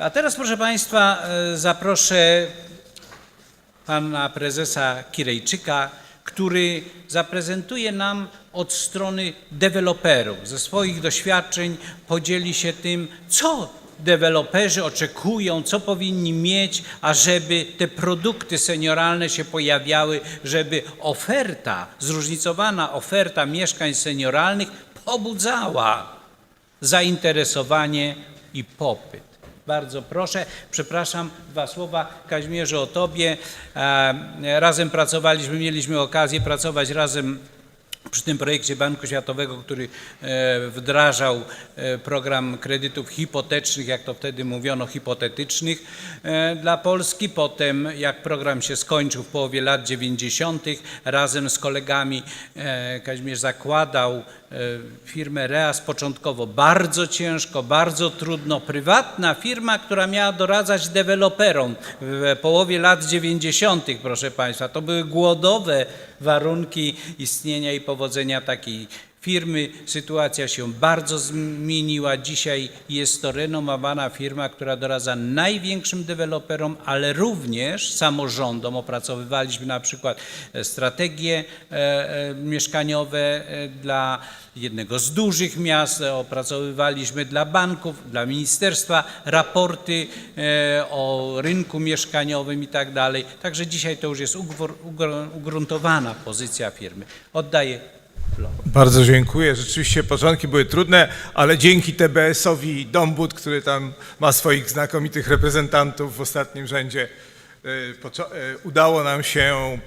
A teraz, proszę Państwa, e, zaproszę pana prezesa Kirejczyka, który zaprezentuje nam od strony deweloperów, ze swoich doświadczeń podzieli się tym, co deweloperzy oczekują, co powinni mieć, ażeby te produkty senioralne się pojawiały, żeby oferta, zróżnicowana oferta mieszkań senioralnych pobudzała zainteresowanie i popyt. Bardzo proszę, przepraszam, dwa słowa Kazimierzu o Tobie. E, Razem pracowaliśmy, mieliśmy okazję pracować razem przy tym projekcie Banku Światowego, który e, wdrażał e, program kredytów hipotecznych, jak to wtedy mówiono, hipotetycznych e, dla Polski. Potem, jak program się skończył w połowie lat 90., razem z kolegami Kazimierz zakładał firmę Reas początkowo bardzo ciężko, bardzo trudno. Prywatna firma, która miała doradzać deweloperom w połowie lat 90., proszę Państwa. To były głodowe warunki istnienia i powodzenia takiej firmy. Sytuacja się bardzo zmieniła. Dzisiaj jest to renomowana firma, która doradza największym deweloperom, ale również samorządom. Opracowywaliśmy na przykład e, strategie e, e, mieszkaniowe dla jednego z dużych miast, opracowywaliśmy dla banków, dla ministerstwa raporty o rynku mieszkaniowym i tak dalej. Także dzisiaj to już jest ugruntowana pozycja firmy. Oddaję Bardzo dziękuję. Rzeczywiście początki były trudne, ale dzięki TBS-owi Dombud, który tam ma swoich znakomitych reprezentantów w ostatnim rzędzie, e, e, udało nam się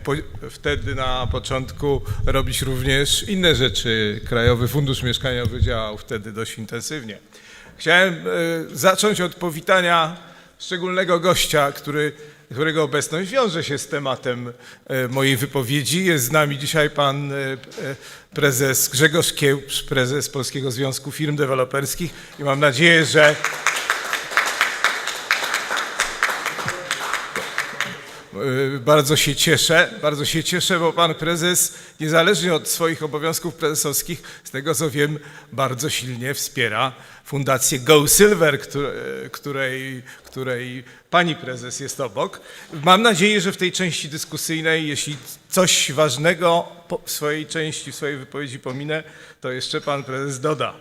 wtedy na początku robić również inne rzeczy. Krajowy Fundusz Mieszkaniowy działał wtedy dość intensywnie. Chciałem e, zacząć od powitania szczególnego gościa, który, którego obecność wiąże się z tematem e, mojej wypowiedzi. Jest z nami dzisiaj pan e, e, prezes Grzegorz Kiełcz, prezes Polskiego Związku Firm Deweloperskich i mam nadzieję, że Bardzo się cieszę, bardzo się cieszę, bo pan prezes, niezależnie od swoich obowiązków prezesowskich, z tego co wiem, bardzo silnie wspiera fundację Go Silver, które- której, której pani prezes jest obok. Mam nadzieję, że w tej części dyskusyjnej, jeśli coś ważnego w swojej części, w swojej wypowiedzi pominę, to jeszcze pan prezes doda.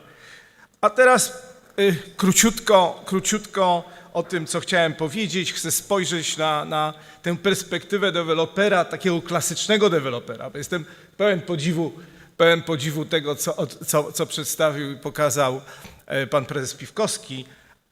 A teraz y, króciutko, króciutko o tym, co chciałem powiedzieć. Chcę spojrzeć na, na tę perspektywę dewelopera, takiego klasycznego dewelopera. Jestem pełen podziwu, pełen podziwu tego, co, co, co przedstawił i pokazał e, pan prezes Piwkowski,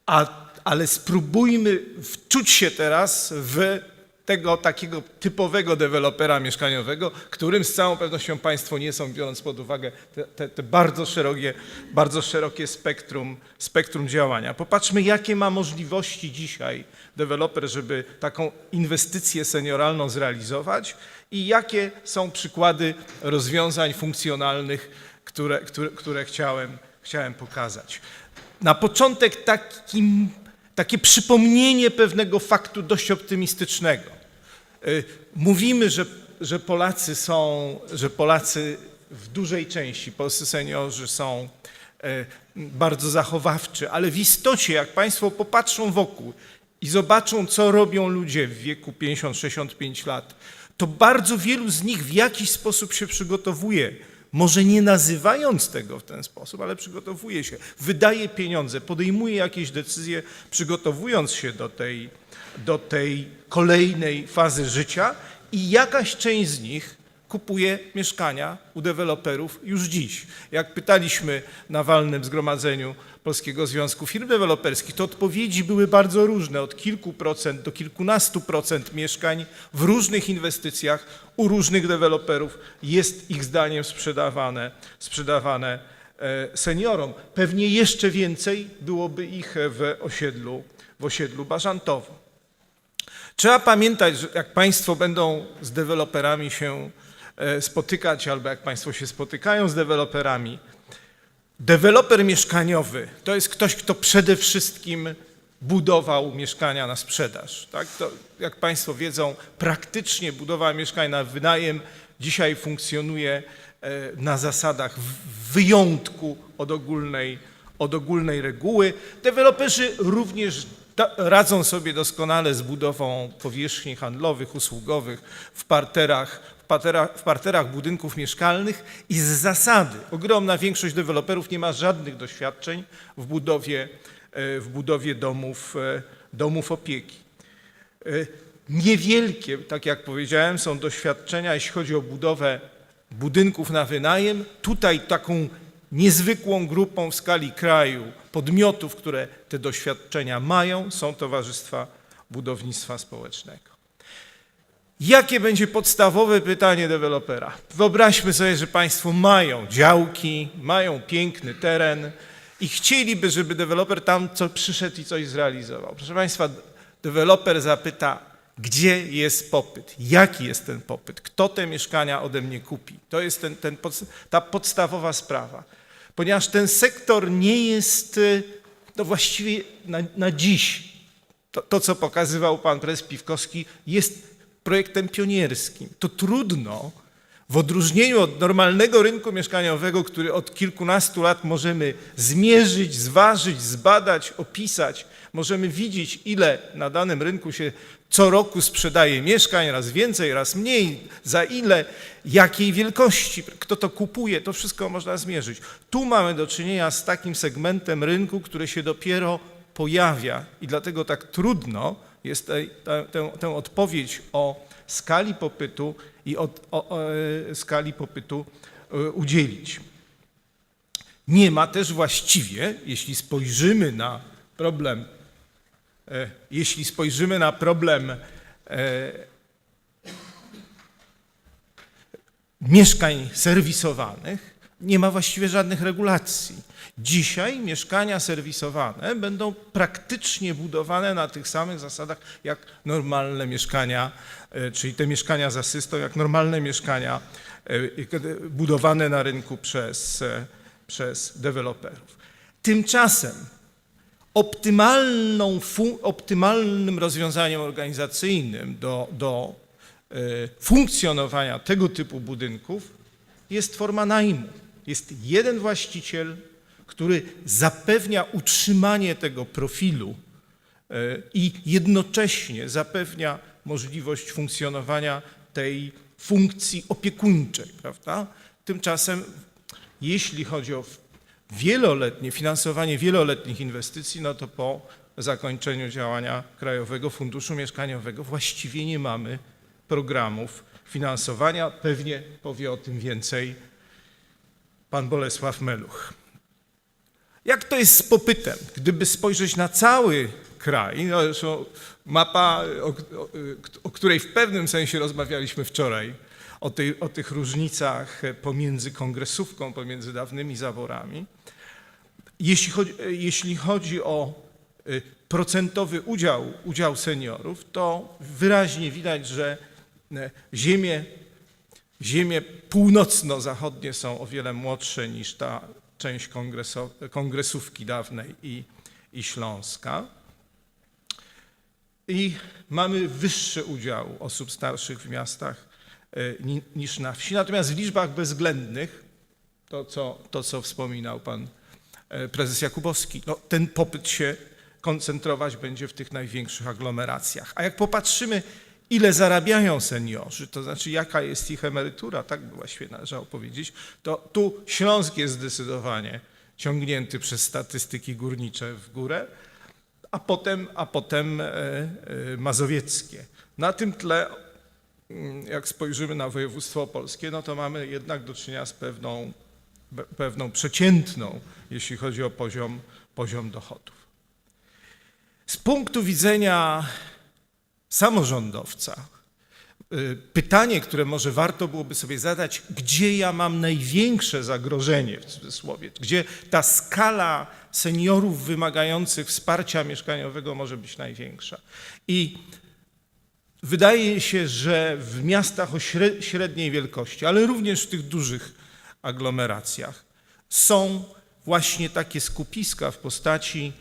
a, ale spróbujmy wczuć się teraz w tego takiego typowego dewelopera mieszkaniowego, którym z całą pewnością Państwo nie są, biorąc pod uwagę te, te, te bardzo szerokie, bardzo szerokie spektrum, spektrum działania. Popatrzmy, jakie ma możliwości dzisiaj deweloper, żeby taką inwestycję senioralną zrealizować i jakie są przykłady rozwiązań funkcjonalnych, które, które, które chciałem, chciałem pokazać. Na początek takim, takie przypomnienie pewnego faktu dość optymistycznego. Y, Mówimy, że, że Polacy są, że Polacy w dużej części, polscy seniorzy są e, bardzo zachowawczy, ale w istocie, jak Państwo popatrzą wokół i zobaczą, co robią ludzie w wieku 50-65 lat, to bardzo wielu z nich w jakiś sposób się przygotowuje. Może nie nazywając tego w ten sposób, ale przygotowuje się, wydaje pieniądze, podejmuje jakieś decyzje, przygotowując się do tej, do tej kolejnej fazy życia i jakaś część z nich kupuje mieszkania u deweloperów już dziś. Jak pytaliśmy na walnym zgromadzeniu Polskiego Związku Firm Deweloperskich, to odpowiedzi były bardzo różne, od kilku procent do kilkunastu procent mieszkań w różnych inwestycjach u różnych deweloperów jest ich zdaniem sprzedawane, sprzedawane e, seniorom. Pewnie jeszcze więcej byłoby ich w osiedlu, w osiedlu Bażantowo. Trzeba pamiętać, że jak Państwo będą z deweloperami się e, spotykać, albo jak Państwo się spotykają z deweloperami, deweloper mieszkaniowy to jest ktoś, kto przede wszystkim budował mieszkania na sprzedaż. Tak? To, jak Państwo wiedzą, praktycznie budowa mieszkań na wynajem dzisiaj funkcjonuje e, na zasadach wyjątku od ogólnej, od ogólnej reguły. Deweloperzy również radzą sobie doskonale z budową powierzchni handlowych, usługowych w parterach, w, parterach, w parterach budynków mieszkalnych i z zasady ogromna większość deweloperów nie ma żadnych doświadczeń w budowie, e, w budowie domów, e, domów opieki. E, Niewielkie, tak jak powiedziałem, są doświadczenia, jeśli chodzi o budowę budynków na wynajem. Tutaj taką niezwykłą grupą w skali kraju podmiotów, które te doświadczenia mają, są towarzystwa budownictwa społecznego. Jakie będzie podstawowe pytanie dewelopera? Wyobraźmy sobie, że Państwo mają działki, mają piękny teren i chcieliby, żeby deweloper tam co przyszedł i coś zrealizował. Proszę Państwa, deweloper zapyta, gdzie jest popyt, jaki jest ten popyt, kto te mieszkania ode mnie kupi. To jest ten, ten, ta podstawowa sprawa. Ponieważ ten sektor nie jest, y, no właściwie na, na dziś, to, to, co pokazywał pan prezes Piwkowski, jest projektem pionierskim. To trudno, w odróżnieniu od normalnego rynku mieszkaniowego, który od kilkunastu lat możemy zmierzyć, zważyć, zbadać, opisać, możemy widzieć, ile na danym rynku się co roku sprzedaje mieszkań, raz więcej, raz mniej, za ile, jakiej wielkości, kto to kupuje, to wszystko można zmierzyć. Tu mamy do czynienia z takim segmentem rynku, który się dopiero pojawia i dlatego tak trudno jest tę, odpowiedź o skali popytu i od, o, o, e, skali popytu e, udzielić. Nie ma też właściwie, jeśli spojrzymy na problem, jeśli spojrzymy na problem e, mieszkań serwisowanych, nie ma właściwie żadnych regulacji. Dzisiaj mieszkania serwisowane będą praktycznie budowane na tych samych zasadach jak normalne mieszkania, e, czyli te mieszkania z asystą, jak normalne mieszkania e, budowane na rynku przez, e, przez deweloperów. Tymczasem optymalnym rozwiązaniem organizacyjnym do, do e, funkcjonowania tego typu budynków jest forma najmu. Jest jeden właściciel, który zapewnia utrzymanie tego profilu e, i jednocześnie zapewnia możliwość funkcjonowania tej funkcji opiekuńczej, prawda? Tymczasem, jeśli chodzi o wieloletnie, finansowanie wieloletnich inwestycji, no to po zakończeniu działania Krajowego Funduszu Mieszkaniowego właściwie nie mamy programów finansowania. Pewnie powie o tym więcej pan Bolesław Meluch. Jak to jest z popytem? Gdyby spojrzeć na cały kraj, no mapa, o, o, o której w pewnym sensie rozmawialiśmy wczoraj, o, tej, o tych różnicach pomiędzy kongresówką, pomiędzy dawnymi zaborami. Jeśli chodzi, jeśli chodzi o y, procentowy udział, udział seniorów, to wyraźnie widać, że y, ziemie, ziemie północno-zachodnie są o wiele młodsze niż ta część kongresówki dawnej i, i Śląska. I mamy wyższy udział osób starszych w miastach niż na wsi. Natomiast w liczbach bezwzględnych, to co, to co wspominał pan e, prezes Jakubowski, no, ten popyt się koncentrować będzie w tych największych aglomeracjach. A jak popatrzymy, ile zarabiają seniorzy, to znaczy jaka jest ich emerytura, tak by właściwie należało powiedzieć, to tu Śląsk jest zdecydowanie ciągnięty przez statystyki górnicze w górę, a potem, a potem e, e, mazowieckie. Na tym tle, jak spojrzymy na województwo opolskie, no to mamy jednak do czynienia z pewną, pe- pewną przeciętną, jeśli chodzi o poziom, poziom dochodów. Z punktu widzenia samorządowca, y, pytanie, które może warto byłoby sobie zadać, gdzie ja mam największe zagrożenie, w cudzysłowie, gdzie ta skala seniorów wymagających wsparcia mieszkaniowego może być największa. I wydaje się, że w miastach o śre- średniej wielkości, ale również w tych dużych aglomeracjach są właśnie takie skupiska w postaci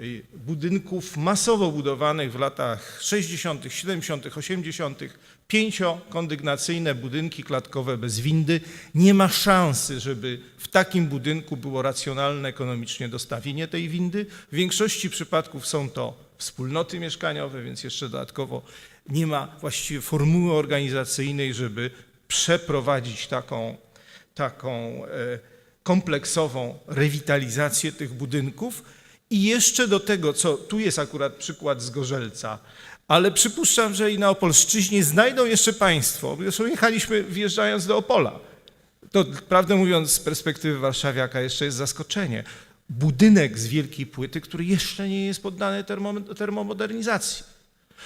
y, budynków masowo budowanych w latach 60., 70., 80., pięciokondygnacyjne budynki klatkowe bez windy. Nie ma szansy, żeby w takim budynku było racjonalne ekonomicznie dostawienie tej windy. W większości przypadków są to wspólnoty mieszkaniowe, więc jeszcze dodatkowo nie ma właściwie formuły organizacyjnej, żeby przeprowadzić taką, taką e, kompleksową rewitalizację tych budynków. I jeszcze do tego, co tu jest akurat przykład z Gorzelca, ale przypuszczam, że i na Opolszczyźnie znajdą jeszcze Państwo, zresztą jechaliśmy wjeżdżając do Opola. To prawdę mówiąc z perspektywy warszawiaka jeszcze jest zaskoczenie. Budynek z wielkiej płyty, który jeszcze nie jest poddany termo- termomodernizacji.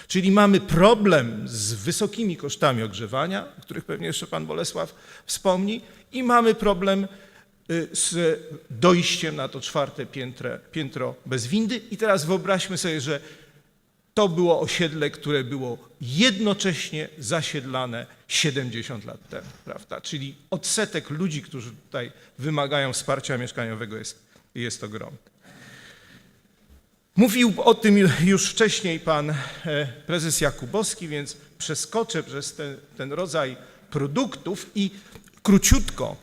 Czyli mamy problem z wysokimi kosztami ogrzewania, o których pewnie jeszcze pan Bolesław wspomni, i mamy problem y, z dojściem na to czwarte piętro, piętro bez windy. I teraz wyobraźmy sobie, że to było osiedle, które było jednocześnie zasiedlane 70 lat temu, prawda? Czyli odsetek ludzi, którzy tutaj wymagają wsparcia mieszkaniowego jest, jest ogromny. Mówił o tym już wcześniej pan e, prezes Jakubowski, więc przeskoczę przez ten, ten rodzaj produktów i króciutko,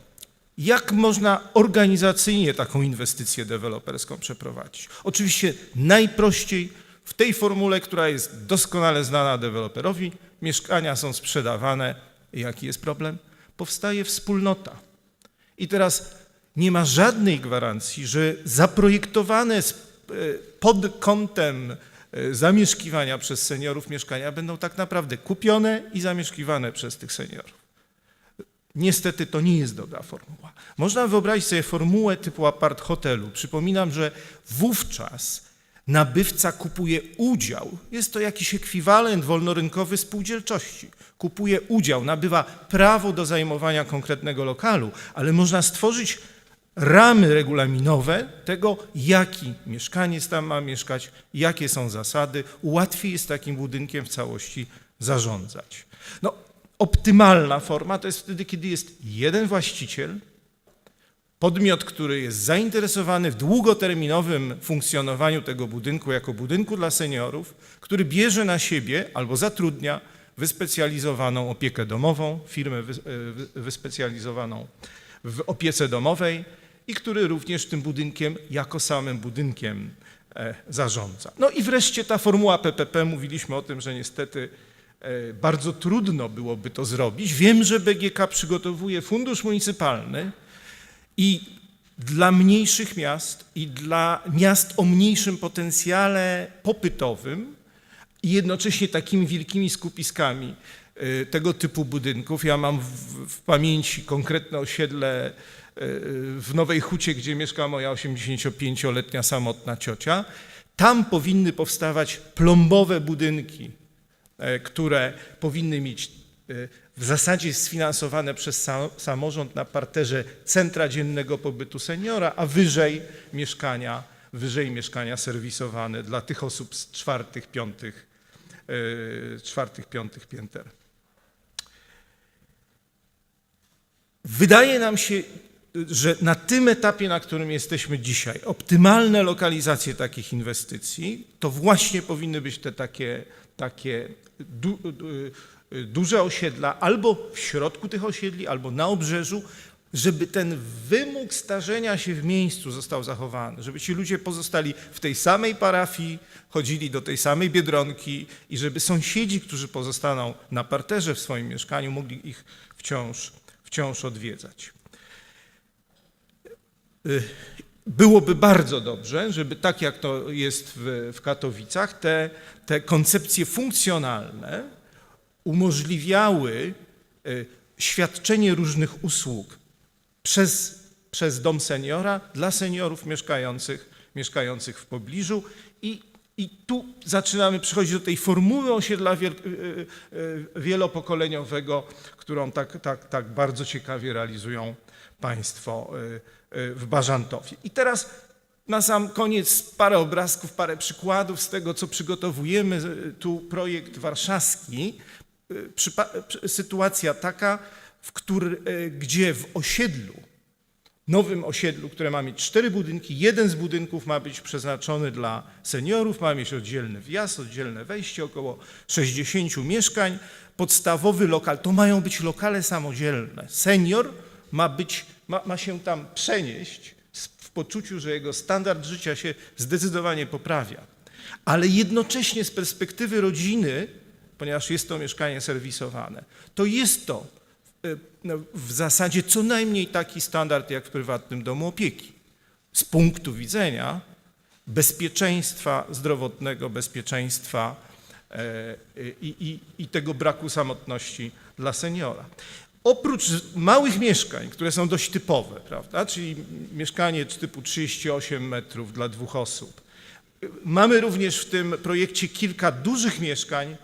jak można organizacyjnie taką inwestycję deweloperską przeprowadzić. Oczywiście najprościej w tej formule, która jest doskonale znana deweloperowi, mieszkania są sprzedawane. Jaki jest problem? Powstaje wspólnota. I teraz nie ma żadnej gwarancji, że zaprojektowane pod kątem e, zamieszkiwania przez seniorów mieszkania będą tak naprawdę kupione i zamieszkiwane przez tych seniorów. Niestety to nie jest dobra formuła. Można wyobrazić sobie formułę typu apart hotelu. Przypominam, że wówczas nabywca kupuje udział. Jest to jakiś ekwiwalent wolnorynkowy spółdzielczości. Kupuje udział, nabywa prawo do zajmowania konkretnego lokalu, ale można stworzyć ramy regulaminowe tego, jaki mieszkaniec tam ma mieszkać, jakie są zasady. Łatwiej jest takim budynkiem w całości zarządzać. No, optymalna forma to jest wtedy, kiedy jest jeden właściciel, podmiot, który jest zainteresowany w długoterminowym funkcjonowaniu tego budynku jako budynku dla seniorów, który bierze na siebie albo zatrudnia wyspecjalizowaną opiekę domową, firmę wy- wyspecjalizowaną w opiece domowej i który również tym budynkiem jako samym budynkiem e, zarządza. No i wreszcie ta formuła PPP, mówiliśmy o tym, że niestety e, bardzo trudno byłoby to zrobić. Wiem, że BGK przygotowuje fundusz municypalny, i dla mniejszych miast i dla miast o mniejszym potencjale popytowym i jednocześnie takimi wielkimi skupiskami y, tego typu budynków. Ja mam w, w pamięci konkretne osiedle w Nowej Hucie, gdzie mieszka moja 85-letnia samotna ciocia. Tam powinny powstawać plombowe budynki, e, które powinny mieć e, w zasadzie sfinansowane przez sa- samorząd na parterze centra dziennego pobytu seniora, a wyżej mieszkania, wyżej mieszkania serwisowane dla tych osób z czwartych, piątych, e, czwartych, piątych pięter. Wydaje nam się, że na tym etapie, na którym jesteśmy dzisiaj, optymalne lokalizacje takich inwestycji to właśnie powinny być te takie, takie du, du, duże osiedla albo w środku tych osiedli, albo na obrzeżu, żeby ten wymóg starzenia się w miejscu został zachowany, żeby ci ludzie pozostali w tej samej parafii, chodzili do tej samej biedronki i żeby sąsiedzi, którzy pozostaną na parterze w swoim mieszkaniu, mogli ich wciąż, wciąż odwiedzać. Byłoby bardzo dobrze, żeby tak jak to jest w, w Katowicach, te, te koncepcje funkcjonalne umożliwiały y, świadczenie różnych usług przez, przez dom seniora dla seniorów mieszkających, mieszkających w pobliżu. I, i tu zaczynamy przychodzić do tej formuły osiedla wiel, y, y, wielopokoleniowego, którą tak, tak, tak bardzo ciekawie realizują Państwo y, y, w Bażantowie. I teraz na sam koniec parę obrazków, parę przykładów z tego, co przygotowujemy. Y, Tu projekt warszawski. Sytuacja taka, w który, gdzie w osiedlu nowym osiedlu, które ma mieć cztery budynki. Jeden z budynków ma być przeznaczony dla seniorów, ma mieć oddzielny wjazd, oddzielne wejście, około 60 mieszkań. Podstawowy lokal, to mają być lokale samodzielne. Senior ma, być, ma, ma się tam przenieść w poczuciu, że jego standard życia się zdecydowanie poprawia. Ale jednocześnie z perspektywy rodziny, ponieważ jest to mieszkanie serwisowane, to jest to y, no, w zasadzie co najmniej taki standard jak w prywatnym domu opieki. Z punktu widzenia bezpieczeństwa zdrowotnego, bezpieczeństwa e, i, i, i tego braku samotności dla seniora. Oprócz małych mieszkań, które są dość typowe, prawda, czyli mieszkanie typu 38 metrów dla dwóch osób, mamy również w tym projekcie kilka dużych mieszkań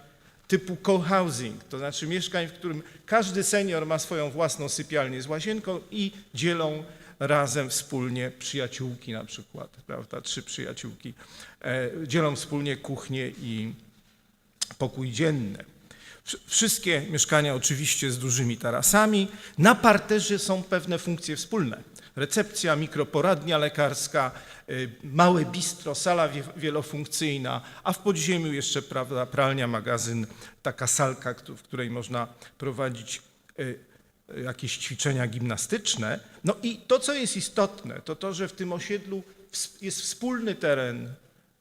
typu co-housing, to znaczy mieszkań, w którym każdy senior ma swoją własną sypialnię z łazienką i dzielą razem wspólnie przyjaciółki na przykład, prawda, trzy przyjaciółki, e, dzielą wspólnie kuchnię i pokój dzienny. Wsz- Wszystkie mieszkania oczywiście z dużymi tarasami. Na parterze są pewne funkcje wspólne. Recepcja, mikroporadnia lekarska, y, małe bistro, sala wie- wielofunkcyjna, a w podziemiu jeszcze prawda, pralnia, magazyn, taka salka, w której można prowadzić y, y, jakieś ćwiczenia gimnastyczne. No i to, co jest istotne, to to, że w tym osiedlu jest wspólny teren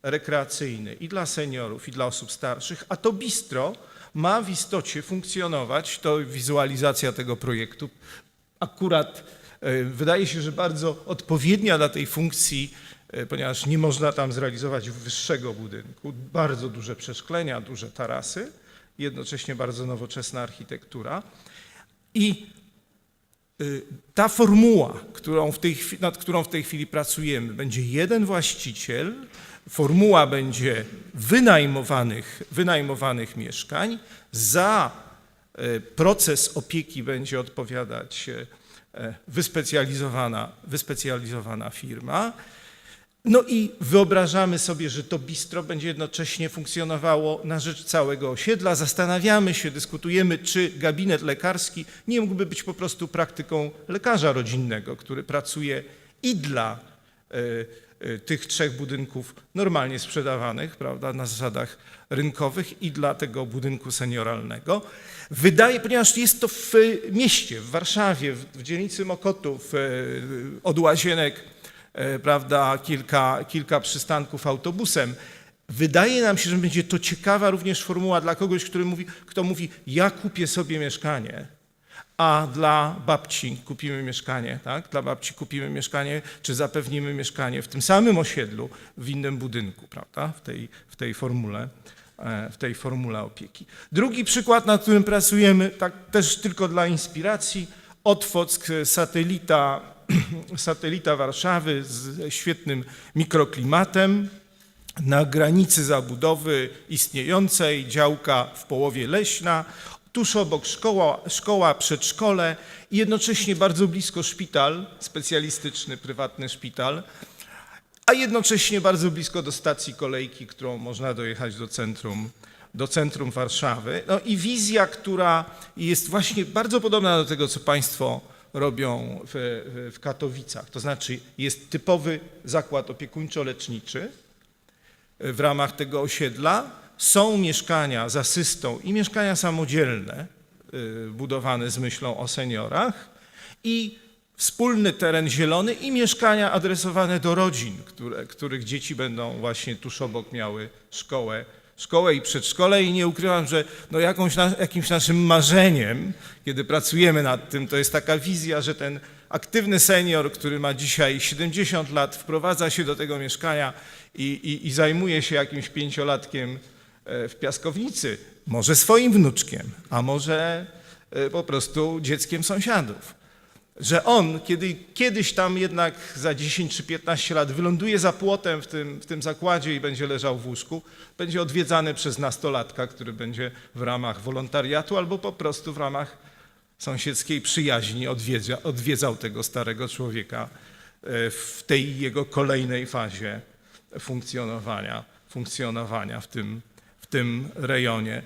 rekreacyjny i dla seniorów, i dla osób starszych, a to bistro ma w istocie funkcjonować, to wizualizacja tego projektu, akurat e, wydaje się, że bardzo odpowiednia dla tej funkcji, e, ponieważ nie można tam zrealizować wyższego budynku, bardzo duże przeszklenia, duże tarasy, jednocześnie bardzo nowoczesna architektura. I y, ta formuła, którą w tej, nad którą w tej chwili pracujemy, będzie jeden właściciel, formuła będzie wynajmowanych, wynajmowanych mieszkań, za y, proces opieki będzie odpowiadać y, e, wyspecjalizowana, wyspecjalizowana firma. No i wyobrażamy sobie, że to bistro będzie jednocześnie funkcjonowało na rzecz całego osiedla. Zastanawiamy się, dyskutujemy, czy gabinet lekarski nie mógłby być po prostu praktyką lekarza rodzinnego, który pracuje i dla e, e, tych trzech budynków normalnie sprzedawanych, prawda, na zasadach rynkowych i dla tego budynku senioralnego. Wydaje, ponieważ jest to w mieście, w Warszawie, w dzielnicy Mokotów, e, od Łazienek, e, prawda, kilka, kilka przystanków autobusem. Wydaje nam się, że będzie to ciekawa również formuła dla kogoś, który mówi, kto mówi, ja kupię sobie mieszkanie, a dla babci kupimy mieszkanie, tak? Dla babci kupimy mieszkanie, czy zapewnimy mieszkanie w tym samym osiedlu, w innym budynku, prawda? W tej, w tej formule e, w tej formule opieki. Drugi przykład, nad którym pracujemy, tak też tylko dla inspiracji, Otwock, satelita, satelita Warszawy z świetnym mikroklimatem, na granicy zabudowy istniejącej, działka w połowie leśna, tuż obok szkoła, szkoła przedszkole i jednocześnie bardzo blisko szpital, specjalistyczny, prywatny szpital, a jednocześnie bardzo blisko do stacji kolejki, którą można dojechać do centrum, do centrum Warszawy. No i wizja, która jest właśnie bardzo podobna do tego, co Państwo robią w, w- Katowicach. To znaczy jest typowy zakład opiekuńczo-leczniczy, w ramach tego osiedla. Są mieszkania z asystą i mieszkania samodzielne y, budowane z myślą o seniorach i wspólny teren zielony i mieszkania adresowane do rodzin, które, których dzieci będą właśnie tuż obok miały szkołę, szkołę i przedszkole. I nie ukrywam, że no jakąś jakimś naszym marzeniem, kiedy pracujemy nad tym, to jest taka wizja, że ten aktywny senior, który ma dzisiaj 70 lat, wprowadza się do tego mieszkania i, i, i zajmuje się jakimś pięciolatkiem w piaskownicy, może swoim wnuczkiem, a może e, po prostu dzieckiem sąsiadów. Że on, kiedy kiedyś tam jednak za 10 czy 15 lat wyląduje za płotem w tym, w tym zakładzie i będzie leżał w łóżku, będzie odwiedzany przez nastolatka, który będzie w ramach wolontariatu albo po prostu w ramach sąsiedzkiej przyjaźni odwiedza, odwiedzał tego starego człowieka e, w tej jego kolejnej fazie funkcjonowania, funkcjonowania w tym, tym rejonie.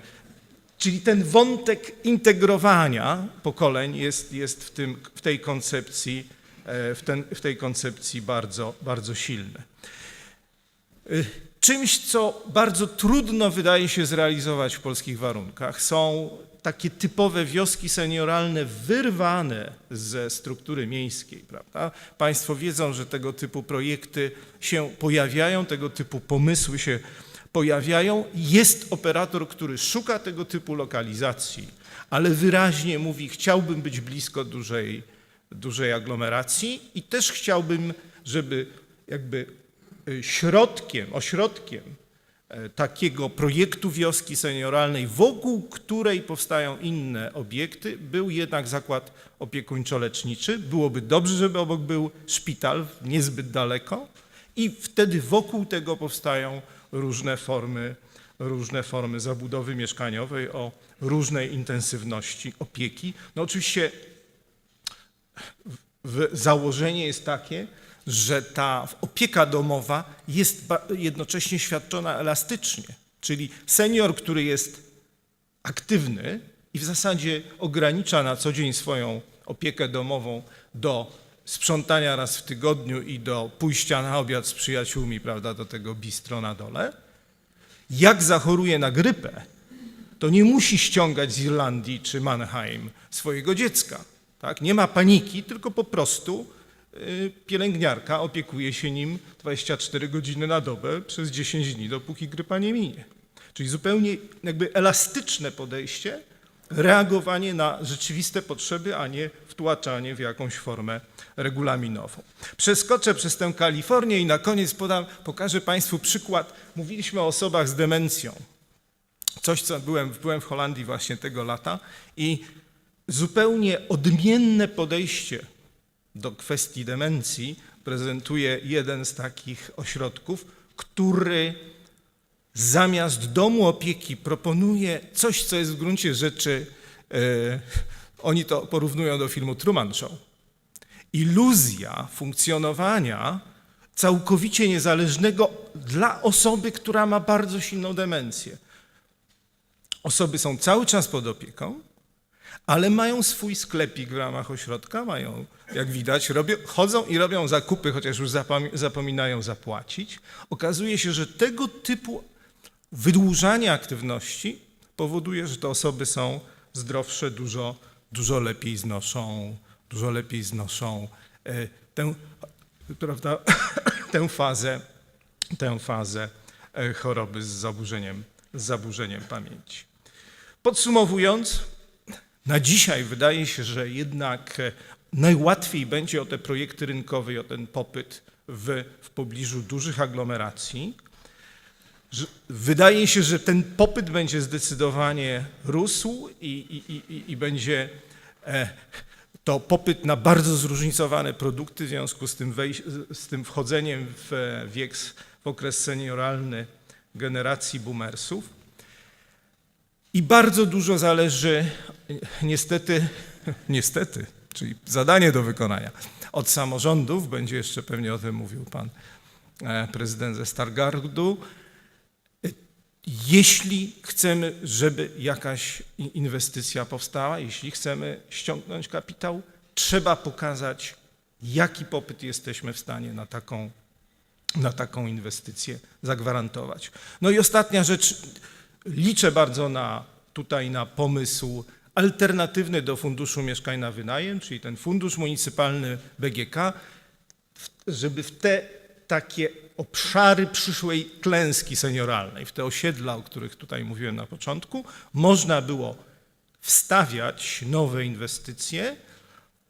Czyli ten wątek integrowania pokoleń jest, jest w, tym, w tej koncepcji w, ten, w tej koncepcji bardzo, bardzo silne. Y, Czymś, co bardzo trudno wydaje się zrealizować w polskich warunkach, są takie typowe wioski senioralne wyrwane ze struktury miejskiej. Prawda? Państwo wiedzą, że tego typu projekty się pojawiają, tego typu pomysły się pojawiają. Jest operator, który szuka tego typu lokalizacji, ale wyraźnie mówi, chciałbym być blisko dużej, dużej aglomeracji i też chciałbym, żeby jakby y, środkiem, ośrodkiem e, takiego projektu wioski senioralnej, wokół której powstają inne obiekty, był jednak zakład opiekuńczo-leczniczy. Byłoby dobrze, żeby obok był szpital, niezbyt daleko i wtedy wokół tego powstają różne formy, różne formy zabudowy mieszkaniowej o różnej intensywności opieki. No oczywiście założenie jest takie, że ta opieka domowa jest jednocześnie świadczona elastycznie, czyli senior, który jest aktywny i w zasadzie ogranicza na co dzień swoją opiekę domową do sprzątania raz w tygodniu i do pójścia na obiad z przyjaciółmi, prawda, do tego bistro na dole. Jak zachoruje na grypę, to nie musi ściągać z Irlandii czy Mannheim swojego dziecka. Tak? Nie ma paniki, tylko po prostu y, pielęgniarka opiekuje się nim 24 godziny na dobę przez 10 dni, dopóki grypa nie minie. Czyli zupełnie jakby elastyczne podejście, reagowanie na rzeczywiste potrzeby, a nie wtłaczanie w jakąś formę regulaminową. Przeskoczę przez tę Kalifornię i na koniec podam, pokażę Państwu przykład. Mówiliśmy o osobach z demencją. Coś, co byłem, byłem w Holandii właśnie tego lata i zupełnie odmienne podejście do kwestii demencji prezentuje jeden z takich ośrodków, który zamiast domu opieki proponuje coś, co jest w gruncie rzeczy, e, oni to porównują do filmu Truman Show. Iluzja funkcjonowania całkowicie niezależnego dla osoby, która ma bardzo silną demencję. Osoby są cały czas pod opieką, ale mają swój sklepik w ramach ośrodka, mają, jak widać, robią, chodzą i robią zakupy, chociaż już zapom- zapominają zapłacić. Okazuje się, że tego typu wydłużanie aktywności powoduje, że te osoby są zdrowsze, dużo, dużo lepiej znoszą, dużo lepiej znoszą e, tę, prawda, tę fazę, tę fazę e, choroby z zaburzeniem, z zaburzeniem pamięci. Podsumowując, na dzisiaj wydaje się, że jednak e, najłatwiej będzie o te projekty rynkowe i o ten popyt w, w pobliżu dużych aglomeracji. Wydaje się, że ten popyt będzie zdecydowanie rósł i, i, i, i będzie e, to popyt na bardzo zróżnicowane produkty w związku z tym, wejś, z tym wchodzeniem w e, wiek, w okres senioralny generacji boomersów. I bardzo dużo zależy, niestety, niestety, czyli zadanie do wykonania od samorządów, będzie jeszcze pewnie o tym mówił pan e, prezydent ze Stargardu. Jeśli chcemy, żeby jakaś inwestycja powstała, jeśli chcemy ściągnąć kapitał, trzeba pokazać, jaki popyt jesteśmy w stanie na taką, na taką inwestycję zagwarantować. No i ostatnia rzecz, liczę bardzo na, tutaj na pomysł alternatywny do Funduszu Mieszkań na Wynajem, czyli ten Fundusz Municypalny BGK, żeby w te takie obszary przyszłej klęski senioralnej, w te osiedla, o których tutaj mówiłem na początku, można było wstawiać nowe inwestycje,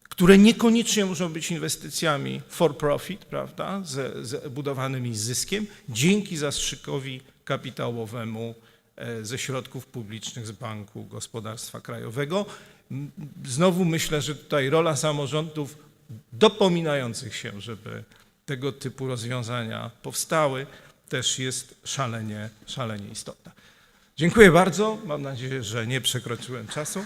które niekoniecznie muszą być inwestycjami for profit, prawda, z, z budowanymi z zyskiem, dzięki zastrzykowi kapitałowemu e, ze środków publicznych z Banku Gospodarstwa Krajowego. Znowu myślę, że tutaj rola samorządów dopominających się, żeby tego typu rozwiązania powstały, też jest szalenie, szalenie istotna. Dziękuję bardzo. Mam nadzieję, że nie przekroczyłem czasu.